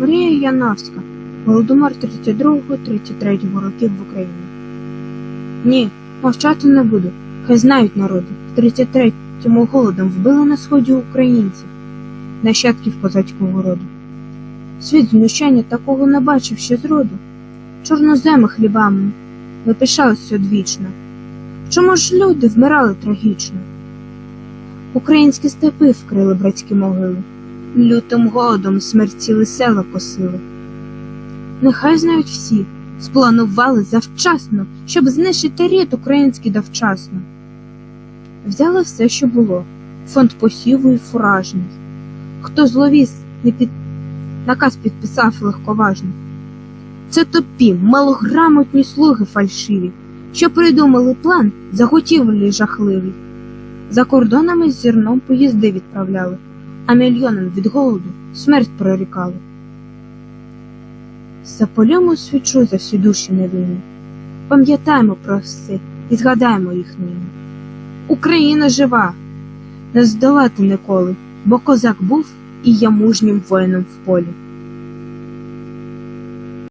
Марія Яновська, Голодомор 32-33 років в Україні. Ні, мовчати не буду. Хай знають народи. В 33-му голодом вбили на сході українців, нащадків козацького роду. Світ знущання такого не бачив ще зроду. Чорноземи хлібами ми пишалися одвічно. Чому ж люди вмирали трагічно? Українські степи вкрили братські могили, лютим голодом смерть цілі села косили. Нехай знають всі, спланували завчасно, щоб знищити рід український довчасно. Взяли все, що було, фонд посіву і фуражний. Хто зловіс не під наказ підписав легковажно. Це тупі, малограмотні слуги фальшиві, що придумали план заготівлі жахливі. За кордонами з зерном поїзди відправляли, а мільйонам від голоду смерть прорікали. Запалюємо свічу за всі душі невинні. Пам'ятаємо про все і згадаємо їх нині. Україна жива, не здолати ніколи, бо козак був і є мужнім воїном в полі.